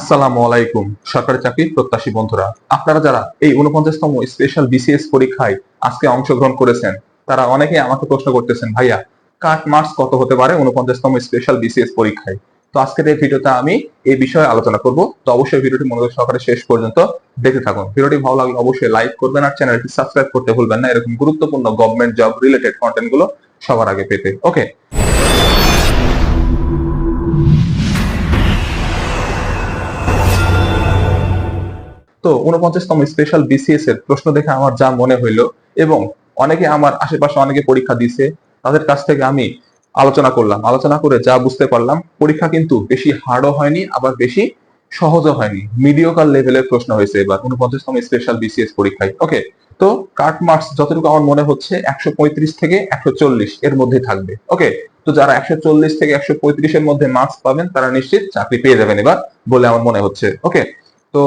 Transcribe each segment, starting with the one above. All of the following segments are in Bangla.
আসসালামু আলাইকুম, সরকারি চাকরি প্রত্যাশী বন্ধুরা। আপনারা যারা এই উনপঞ্চাশতম স্পেশাল বিসিএস পরীক্ষায় আজকে অংশগ্রহণ করেছেন, তারা অনেকেই আমাকে প্রশ্ন করতেছেন, ভাইয়া, কাট মার্কস কত হতে পারে উনপঞ্চাশতম স্পেশাল বিসিএস পরীক্ষায়? তো আজকের এই ভিডিওতে আমি এই বিষয়ে আলোচনা করব। তো অবশ্যই ভিডিওটি মনোযোগ সহকারে শেষ পর্যন্ত দেখে থাকুন। ভিডিওটি ভালো লাগলে অবশ্যই লাইক করবেন আর চ্যানেলটি সাবস্ক্রাইব করতে ভুলবেন না। এরকম গুরুত্বপূর্ণ গভর্নমেন্ট জব রিলেটেড কন্টেন্টগুলো সবার আগে পেতে। ওকে তো উনপঞ্চাশতম স্পেশাল বিসিএস এর প্রশ্ন দেখে আমার যা মনে হইল এবং অনেকে আমার আশেপাশে অনেকে পরীক্ষা দিছে তাদের কাছ থেকে আমি আলোচনা করলাম। আলোচনা করে যা বুঝতে পারলাম, পরীক্ষা কিন্তু বেশি হার্ডও হয়নি, আবার বেশি সহজও হয়নি। মিডিওকাল লেভেলের প্রশ্ন হয়েছে এবার উনপঞ্চাশতম স্পেশাল বিসিএস পরীক্ষায়। ওকে তো কাট মার্কস যতটুকু আমার মনে হচ্ছে একশো পঁয়ত্রিশ থেকে একশো চল্লিশ এর মধ্যে থাকবে। ওকে তো যারা একশো চল্লিশ থেকে একশো পঁয়ত্রিশের মধ্যে মার্কস পাবেন, তারা নিশ্চিত চাকরি পেয়ে যাবেন এবার বলে আমার মনে হচ্ছে। ওকে তো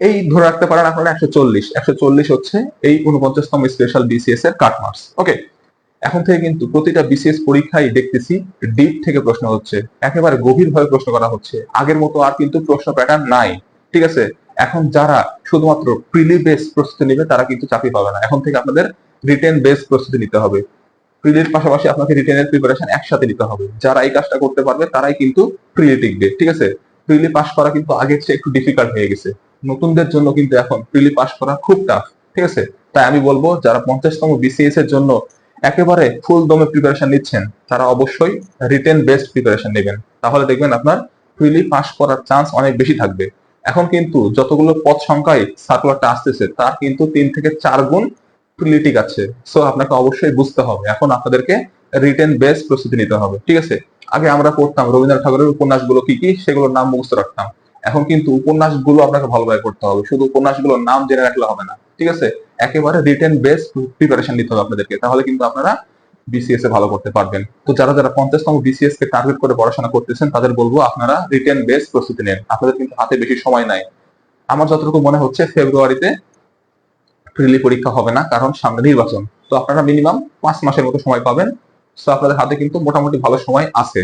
এই ধরে রাখতে পারেন আপনারা একশো চল্লিশ। একশো চল্লিশ হচ্ছে এই উনপঞ্চাশতম স্পেশাল বিসিএস এর কাট মার্কস ওকে এখন থেকে কিন্তু প্রতিটা বিসিএস পরীক্ষায় দেখতেছি ডিপ থেকে প্রশ্ন হচ্ছে, একেবারে গভীর ভাবে প্রশ্ন করা হচ্ছে। আগের মতো আর কিন্তু প্রশ্ন প্যাটার্ন নাই। ঠিক আছে? এখন যারা শুধুমাত্র প্রিলি বেস প্রস্তুতি নেবে, তারা কিন্তু চাকরি পাবে না। এখন থেকে আপনাদের রিটেন বেস প্রস্তুতি নিতে হবে। প্রিলির পাশাপাশি আপনাকে রিটেনের প্রিপারেশন একসাথে নিতে হবে। যারা এই কাজটা করতে পারবে, তারাই কিন্তু প্রিলি টিকবে। ঠিক আছে? প্রিলি পাস করা কিন্তু আগের চেয়ে একটু ডিফিকাল্ট হয়ে গেছে। নতুনদের জন্য কিন্তু এখন প্রিলি পাস করা খুব টাফ ঠিক আছে? তাই আমি বলব, যারা পঞ্চাশতম বিসিএস এর জন্য একেবারে ফুল দমে প্রিপারেশন নিচ্ছেন, তারা অবশ্যই রিটেন বেস্ট প্রিপারেশন নেবেন। তাহলে দেখবেন আপনার প্রিলি পাস করার চান্স অনেক বেশি থাকবে। এখন কিন্তু যতগুলো পদ সংখ্যায় সার্কুলারটা আসতেছে, তার কিন্তু তিন থেকে চার গুণ প্রিলিটিক আছে। সো আপনাকে অবশ্যই বুঝতে হবে। এখন আপনাদেরকে রিটেন বেস্ট প্রস্তুতি নিতে হবে, ঠিক আছে? আগে আমরা পড়তাম রবীন্দ্রনাথ ঠাকুরের উপন্যাসগুলো কি কি, সেগুলোর নাম মুখস্থ রাখতাম। এখন কিন্তু উপন্যাসগুলো আপনাকে ভালোভাবে পড়তে হবে। শুধু উপন্যাসগুলোর নাম জেনে রাখলে হবে না, ঠিক আছে? একেবারে রিটেন বেস প্রিপারেশন নিতে হবে আপনাদেরকে, তাহলে কিন্তু আপনারা বিসিএস এ ভালো করতে পারবেন। তো যারা যারা পঞ্চাশতম বিসিএস কে টার্গেট করে পড়াশোনা করতেছেন, তাদের বলব আপনারা রিটেন বেস প্রস্তুতি নেন। আপনাদের কিন্তু হাতে বেশি সময় নাই। আমার যতটুকু মনে হচ্ছে, ফেব্রুয়ারিতে প্রিলি পরীক্ষা হবে না, কারণ সামনে নির্বাচন। তো আপনারা মিনিমাম পাঁচ মাসের মতো সময় পাবেন। তো আপনাদের হাতে কিন্তু মোটামুটি ভালো সময় আছে।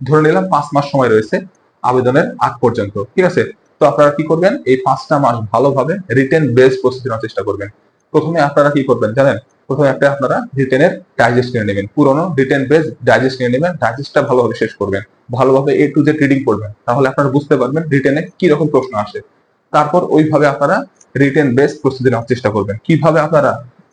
ধরে নিলাম পাঁচ মাস সময় রয়েছে। আবেদনের আগ পর্যন্ত। ঠিক আছে? তো আপনারা কি করবেন? এই পাঁচটা মাস ভালোভাবে রিটেন বেস প্রস্তুতি নেওয়ার চেষ্টা করবেন। প্রথমে আপনারা কি করবেন জানেন? প্রথমে একটা আপনারা রিটেনের ডাইজেস্ট নিয়ে নেবেন। পুরোনো রিটেন বেস ডাইজেস্ট নিয়ে নেবেন। ডাইজেস্টটা ভালোভাবে শেষ করবেন। ভালোভাবে এ টু জেড রিডিং করবেন। তাহলে আপনারা বুঝতে পারবেন রিটেনে কি রকম প্রশ্ন আসে। তারপর ওইভাবে আপনারা রিটেন বেস প্রস্তুতি নেওয়ার চেষ্টা করবেন। কীভাবে আপনারা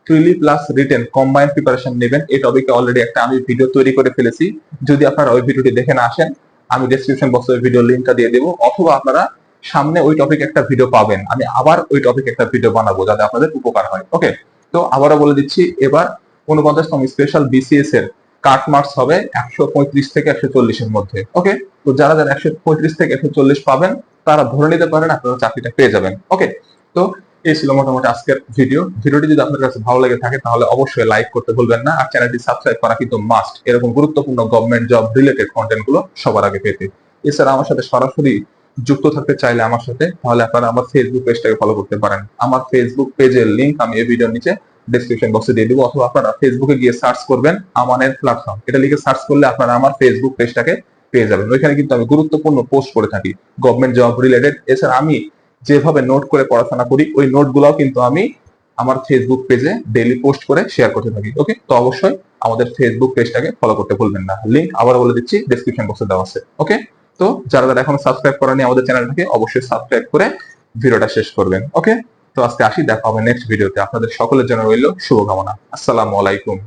preli plus written combined preparation নেবেন এই টপিকে অলরেডি একটা আমি ভিডিও তৈরি করে ফেলেছি। যদি আপনারা ওই ভিডিওটি দেখে না আসেন আমি ডেসক্রিপশন বক্সে ভিডিও লিঙ্কটা দিয়ে দেবো, অথবা আপনারা সামনে ওই টপিক একটা ভিডিও পাবেন। আমি আবার ওই টপিক একটা ভিডিও বানাবো যাতে আপনাদের উপকার হয়। ওকে তো আবারও বলে দিচ্ছি, এবার উনপঞ্চাশতম স্পেশাল বিসিএস এর কাট মার্কস হবে একশো পঁয়ত্রিশ থেকে একশো চল্লিশের মধ্যে। ওকে তো যারা যারা একশো পঁয়ত্রিশ থেকে একশো চল্লিশ পাবেন, তারা ধরে নিতে পারেন আপনারা চাকরিটা পেয়ে যাবেন। ওকে তো এই ছিল মোটামুটি আজকের ভিডিও ভিডিওটি যদি আপনার কাছে ভালো লেগে থাকে, তাহলে অবশ্যই লাইক করতে ভুলবেন না। আর চ্যানেলটি সাবস্ক্রাইব করা কিন্তু মাস্ট এরকম গুরুত্বপূর্ণ গভর্নমেন্ট জব রিলেটেড কন্টেন্টগুলো সবার আগে পেতে। এছাড়া আমার সাথে সরাসরি যুক্ত থাকতে চাইলে আমার সাথে, তাহলে আপনারা আমার ফেসবুক পেজটাকে ফলো করতে পারেন। আমার ফেসবুক পেজের লিংক আমি এই ভিডিওর নিচে ডিসক্রিপশন বক্সে দিয়ে দিব, অথবা আপনারা ফেসবুকে গিয়ে সার্চ করবেন আমানের প্ল্যাটফর্ম এটা লিখে সার্চ করলে আপনারা আমার ফেসবুক পেজটাকে পেয়ে যাবেন। ওইখানে কিন্তু আমি গুরুত্বপূর্ণ পোস্ট করে থাকি গভর্নমেন্ট জব রিলেটেড এছাড়া আমি যেভাবে নোট করে পড়াশোনা করি, ওই নোট গুলাও কিন্তু আমি আমার ফেসবুক পেজে ডেইলি পোস্ট করে শেয়ার করতে থাকি ওকে তো অবশ্যই আমাদের ফেসবুক পেজটাকে ফলো করতে ভুলবেন না। লিংক আবার বলে দিচ্ছি ডিসক্রিপশন বক্সে দেওয়া আছে ওকে তো যারা যারা এখনও সাবস্ক্রাইব করেনি আমাদের চ্যানেলটাকে অবশ্যই সাবস্ক্রাইব করে ভিডিওটা শেষ করবেন ওকে তো আজকে আসি, দেখা হবে নেক্সট ভিডিওতে আপনাদের সকলের জন্য রইল শুভকামনা। আসসালামু আলাইকুম।